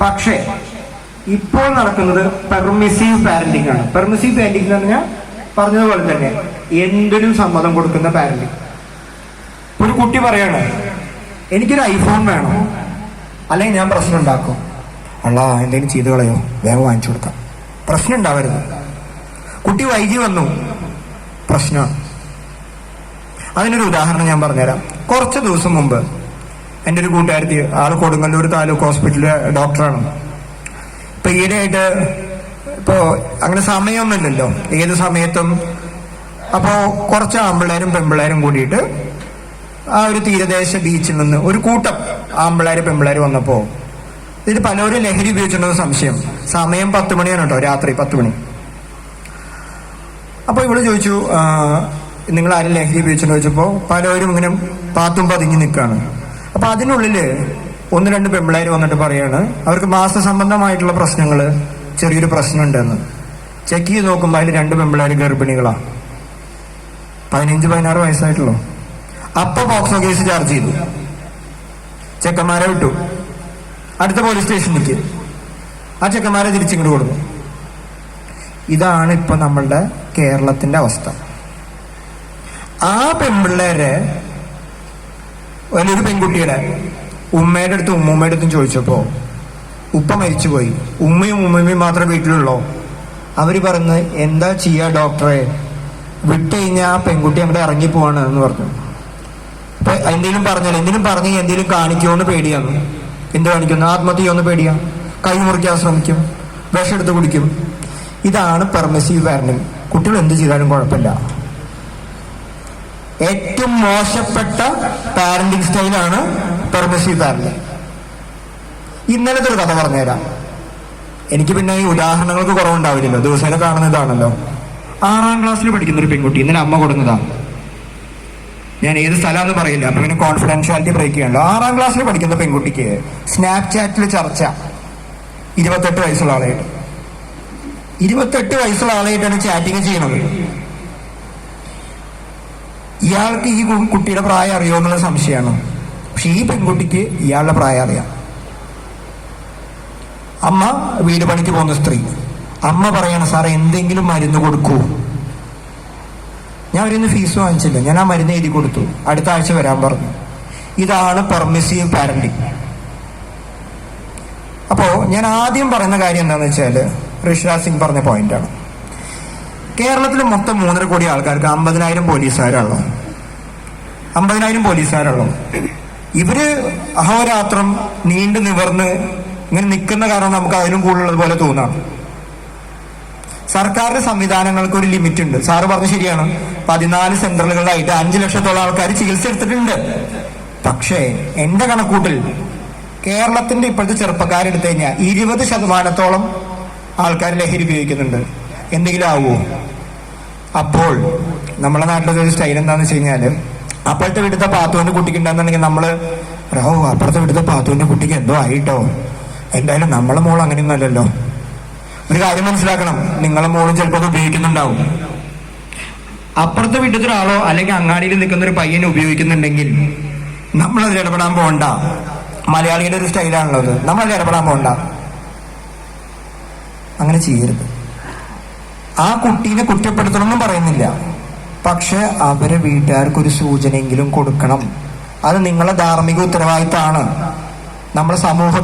പക്ഷേ ഇപ്പോൾ നടക്കുന്നത് പെർമിസീവ് പാരന്റിംഗ് ആണ്. പെർമിസീവ് പാരന്റിംഗ് എന്ന് പറഞ്ഞാൽ പറഞ്ഞതുപോലെ തന്നെ എന്തിനും സമ്മതം കൊടുക്കുന്ന പാരന്റിങ് ഒരു കുട്ടി പറയാണ് എനിക്കൊരു ഐഫോൺ വേണം. അല്ലെങ്കിൽ ഞാൻ പ്രശ്നം ഉണ്ടാക്കും. അല്ല എന്തെങ്കിലും ചെയ്തു കളയോ? വേഗം വാങ്ങിച്ചു കൊടുക്കാം. പ്രശ്നം ഉണ്ടാവരുത്. കുട്ടി വൈകി വന്നു. പ്രശ്നമാണ്. അതിനൊരു ഉദാഹരണം ഞാൻ പറഞ്ഞുതരാം. കുറച്ച് ദിവസം മുമ്പ് എന്റെ ഒരു കൂട്ടുകാരത്തി ആൾ കൊടുങ്ങല്ലൂർ താലൂക്ക് ഹോസ്പിറ്റലിലെ ഡോക്ടറാണ്. ഇപ്പൊ ഈയിടെയായിട്ട് ഇപ്പോ അങ്ങനെ സമയമൊന്നുമില്ലല്ലോ. ഏത് സമയത്തും അപ്പോ കുറച്ച് ആമ്പിള്ളേരും പെമ്പിള്ളേരും കൂടിയിട്ട് ആ ഒരു തീരദേശ ബീച്ചിൽ നിന്ന് ഒരു കൂട്ടം ആമ്പിള്ളേര് പെമ്പിള്ളേര് വന്നപ്പോ ഇതിൽ പലരും ലഹരി ഉപയോഗിച്ചിട്ടുണ്ടെന്ന് സംശയം. സമയം പത്ത് മണിയാണ് കേട്ടോ രാത്രി പത്ത് മണി. അപ്പൊ ഇവിടെ ചോദിച്ചു നിങ്ങൾ ആരും ലഹരി ഉപയോഗിച്ചിട്ടുണ്ടോ ചോദിച്ചപ്പോ പലരും ഇങ്ങനെ പാത്തും പതുങ്ങി നിൽക്കുകയാണ്. അപ്പൊ അതിനുള്ളിൽ ഒന്ന് രണ്ട് പെമ്പിളേര് വന്നിട്ട് പറയാണ് അവർക്ക് മാസസംബന്ധമായിട്ടുള്ള പ്രശ്നങ്ങൾ ചെറിയൊരു പ്രശ്നമുണ്ടെന്ന്. ചെക്ക് ചെയ്ത് നോക്കുമ്പോൾ അതിൽ രണ്ട് പെമ്പിളേര് ഗർഭിണികളാ. പതിനഞ്ച് പതിനാറ് വയസ്സായിട്ടുള്ളൂ. അപ്പൊ പോക്സോ കേസ് ചാർജ് ചെയ്തു. ചെക്കന്മാരെ വിട്ടു. അടുത്ത പോലീസ് സ്റ്റേഷനിലേക്ക്. ആ ചെക്കന്മാരെ തിരിച്ചിങ്ങോട്ട് കൊടുത്തു. ഇതാണ് ഇപ്പൊ നമ്മളുടെ കേരളത്തിന്റെ അവസ്ഥ. ആ പെൺപിള്ളേരെ വലിയൊരു പെൺകുട്ടിയുടെ ഉമ്മയുടെ അടുത്തും ഉമ്മൂമ്മയുടെ അടുത്തും ചോദിച്ചപ്പോ ഉപ്പ മരിച്ചുപോയി. ഉമ്മയും ഉമ്മയും മാത്രമേ വീട്ടിലുള്ളൂ? അവർ പറഞ്ഞ് എന്താ ചെയ്യാ ഡോക്ടറെ? വിട്ടു കഴിഞ്ഞാൽ ആ പെൺകുട്ടി അങ്ങോട്ട് ഇറങ്ങി പോവാണ് എന്ന് പറഞ്ഞു. അപ്പൊ എന്തെങ്കിലും പറഞ്ഞാൽ എന്തെങ്കിലും പറഞ്ഞ് എന്തെങ്കിലും കാണിക്കുമോന്ന് പേടിയാണ്. എന്ത് കാണിക്കുന്നു? ആത്മഹത്യ പേടിയാ. കൈ മുറിക്കാൻ ശ്രമിക്കും. വിഷം എടുത്ത് കുടിക്കും. ഇതാണ് പെർമസീവ് പാരന്റിങ് കുട്ടികൾ എന്ത് ചെയ്താലും കുഴപ്പമില്ല. ഏറ്റവും മോശപ്പെട്ട പാരന്റിങ് സ്റ്റൈലാണ് പെർമിസീവ് പാരന്റിങ് ഇന്നലത്തെ ഒരു കഥ പറഞ്ഞുതരാം. എനിക്ക് പിന്നെ ഈ ഉദാഹരണങ്ങൾക്ക് കുറവുണ്ടാവില്ലല്ലോ. ദിവസേന കാണുന്നതാണല്ലോ ആറാം ക്ലാസ്സിൽ പഠിക്കുന്ന ഒരു പെൺകുട്ടി ഇന്നലെ അമ്മ കൊടുക്കുന്നതാണ് ഞാൻ ഏത് സ്ഥലമാണെന്ന് പറയില്ല. അപ്പൊ പിന്നെ കോൺഫിഡൻഷ്യാലിറ്റി ബ്രേക്ക് ചെയ്യണല്ലോ. ആറാം ക്ലാസ്സിൽ പഠിക്കുന്ന പെൺകുട്ടിക്ക് സ്നാപ്ചാറ്റിൽ ചർച്ച. ഇരുപത്തെട്ട് വയസ്സുള്ള ആളായിട്ട്. ഇരുപത്തെട്ട് വയസ്സുള്ള ആളായിട്ടാണ് ചാറ്റിങ് ചെയ്യണത്. ഇയാൾക്ക് ഈ കുട്ടിയുടെ പ്രായം അറിയോ എന്നുള്ള സംശയമാണ്. പക്ഷെ ഈ പെൺകുട്ടിക്ക് ഇയാളുടെ പ്രായം അറിയാം. അമ്മ വീട് പണിക്ക് പോകുന്ന സ്ത്രീ. അമ്മ പറയണം സാറേ എന്തെങ്കിലും മരുന്ന് കൊടുക്കൂ. ഞാൻ അവരിന്ന് ഫീസ് വാങ്ങിച്ചില്ല. ഞാൻ ആ മരുന്ന് എഴുതി കൊടുത്തു. അടുത്ത ആഴ്ച വരാൻ പറഞ്ഞു. ഇതാണ് പെർമിസീവ് പാരന്റിങ്. അപ്പോ ഞാൻ ആദ്യം പറയുന്ന കാര്യം എന്താണെന്ന് വെച്ചാൽ ഋഷിരാജ് സിംഗ് പറഞ്ഞ പോയിന്റാണ്. കേരളത്തിൽ മൊത്തം മൂന്നര കോടി ആൾക്കാർക്ക് അമ്പതിനായിരം പോലീസുകാരുള്ളൂ അമ്പതിനായിരം പോലീസുകാരുള്ളൂ. ഇവർ അഹോരാത്രം നീണ്ടു നിവർന്ന് ഇങ്ങനെ നിൽക്കുന്ന കാരണം നമുക്ക് അതിലും കൂടുതലുള്ളത് പോലെ തോന്നാം. സർക്കാരിന്റെ സംവിധാനങ്ങൾക്ക് ഒരു ലിമിറ്റ് ഉണ്ട് സാറ് പറഞ്ഞ ശരിയാണ്. പതിനാല് സെന്ററുകളിലായിട്ട് അഞ്ചു ലക്ഷത്തോളം ആൾക്കാർ ചികിത്സ എടുത്തിട്ടുണ്ട്. പക്ഷേ എന്റെ കണക്കൂട്ടിൽ കേരളത്തിന്റെ ഇപ്പോഴത്തെ ചെറുപ്പക്കാരെടുത്തു കഴിഞ്ഞാൽ ഇരുപത് ശതമാനത്തോളം ആൾക്കാർ ലഹരി ഉപയോഗിക്കുന്നുണ്ട്. എന്തെങ്കിലും ആവുമോ? അപ്പോൾ നമ്മളെ നാട്ടിലത്തെ ഒരു സ്റ്റൈൽ എന്താണെന്ന് വെച്ച് കഴിഞ്ഞാൽ അപ്പോഴത്തെ വീട്ടിലത്തെ പാത്തുവിന്റെ കുട്ടിക്ക് ഉണ്ടെന്നുണ്ടെങ്കിൽ നമ്മൾ റോ അപ്പുറത്തെ വീട്ടിലത്തെ പാത്തുവിന്റെ കുട്ടിക്ക് എന്തോ ആയിട്ടോ? എന്തായാലും നമ്മളെ മോൾ അങ്ങനെയൊന്നും അല്ലല്ലോ. ഒരു കാര്യം മനസ്സിലാക്കണം. നിങ്ങളെ മോളും ചിലപ്പോൾ അത് ഉപയോഗിക്കുന്നുണ്ടാവും. അപ്പുറത്തെ വീട്ടിലത്തെ ഒരാളോ അല്ലെങ്കിൽ അങ്ങാടിയിൽ നിൽക്കുന്ന ഒരു പയ്യനെ ഉപയോഗിക്കുന്നുണ്ടെങ്കിൽ നമ്മൾ അതിൽ ഇടപെടാൻ പോകണ്ട. മലയാളിയുടെ ഒരു സ്റ്റൈലാണല്ലോ അത്. നമ്മൾ അതിൽ ഇടപെടാൻ പോകണ്ട. അങ്ങനെ ചെയ്യരുത്. ആ കുട്ടീനെ കുറ്റപ്പെടുത്തണമെന്നും പറയുന്നില്ല. പക്ഷെ അവരെ വീട്ടുകാർക്ക് ഒരു സൂചനയെങ്കിലും കൊടുക്കണം. അത് നിങ്ങളെ ധാർമ്മിക ഉത്തരവാദിത്തമാണ്. നമ്മുടെ സമൂഹ